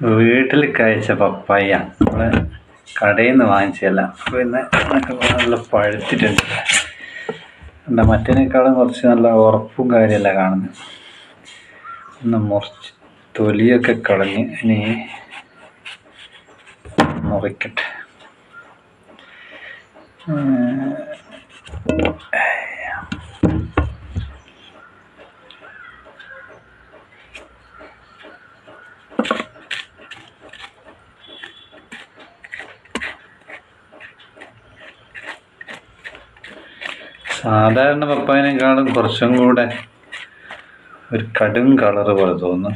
വീട്ടിൽ കഴിച്ച പപ്പായ നമ്മൾ കടയിൽ നിന്ന് വാങ്ങിച്ചതല്ല പിന്നെ നല്ല പഴുത്തിട്ടുണ്ട്. എന്താ മറ്റേനേക്കാളും കുറച്ച് നല്ല ഉറപ്പും കാര്യമല്ല കാണുന്നത്. ഒന്ന് മുറിച്ച് തൊലിയൊക്കെ കളഞ്ഞ് ഇനി മുറിക്കട്ടെ. സാധാരണ പപ്പായനേക്കാളും കുറച്ചും കൂടെ ഒരു കടും കളർ പോലെ തോന്നുന്നു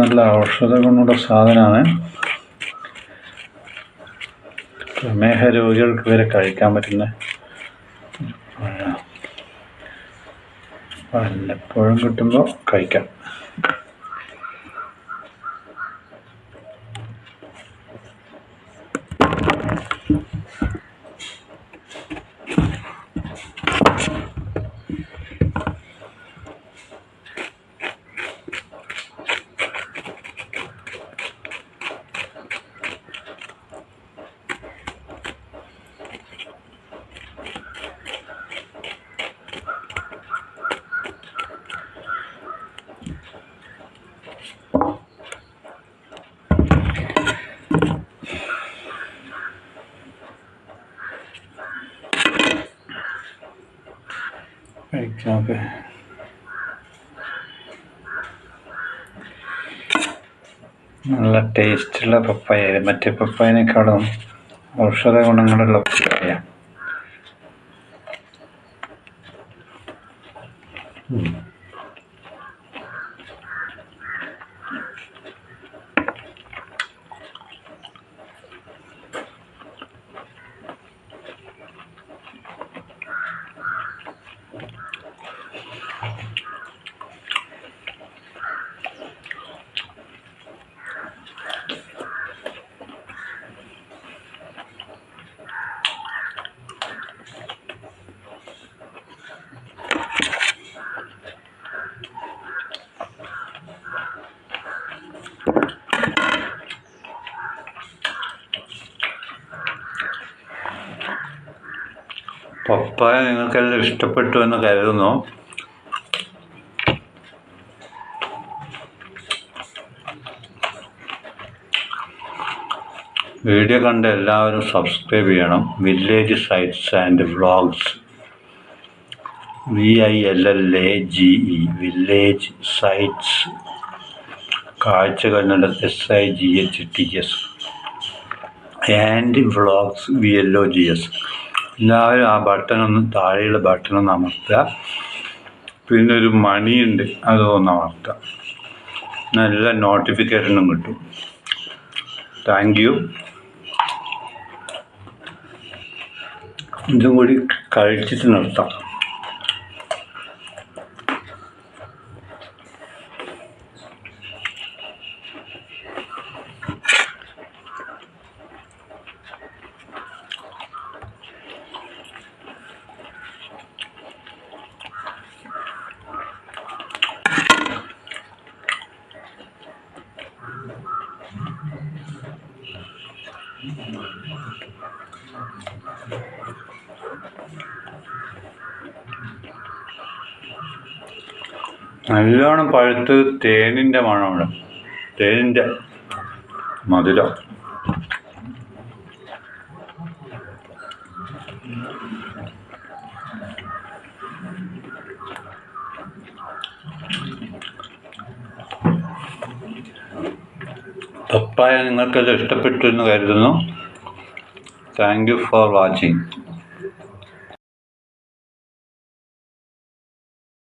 നല്ല ഔഷധ ഗുണമുള്ള സാധനമാണ്. പ്രമേഹ രോഗികൾക്ക് വരെ കഴിക്കാൻ പറ്റുന്ന പഴം വല്ലപ്പോഴും കിട്ടുമ്പോൾ കഴിക്കാം. കഴിക്കാമൊക്കെ നല്ല ടേസ്റ്റുള്ള പപ്പായ മറ്റേ പപ്പായനേക്കാളും ഔഷധ ഗുണങ്ങളുള്ള പപ്പായ. ഉം. പപ്പായ നിങ്ങൾക്കെല്ലാം ഇഷ്ടപ്പെട്ടു എന്ന് കരുതുന്നു. വീഡിയോ കണ്ട എല്ലാവരും സബ്സ്ക്രൈബ് ചെയ്യണം. Village sights and vlogs V I L L A G E village sights കാഴ്ചകൾ Kannada S I G H T S and vlogs V L O G S എല്ലാവരും ആ ബട്ടൺ ഒന്ന് താഴെയുള്ള ബട്ടൺ ഒന്ന് അമർത്തുക. പിന്നെ ഒരു മണിയുണ്ട് അത് ഒന്ന് അമർത്തുക. നല്ല നോട്ടിഫിക്കേഷനും കിട്ടും. താങ്ക് യു ഇതും കൂടി കഴിച്ചിട്ട് നിർത്താം. നല്ലോണം പഴുത്ത് തേനിന്റെ മണമാണ്. തേനിന്റെ മധുരം. പപ്പായ നിങ്ങൾക്കെല്ലാം ഇഷ്ടപ്പെട്ടു എന്ന് കരുതുന്നു. Thank you for watching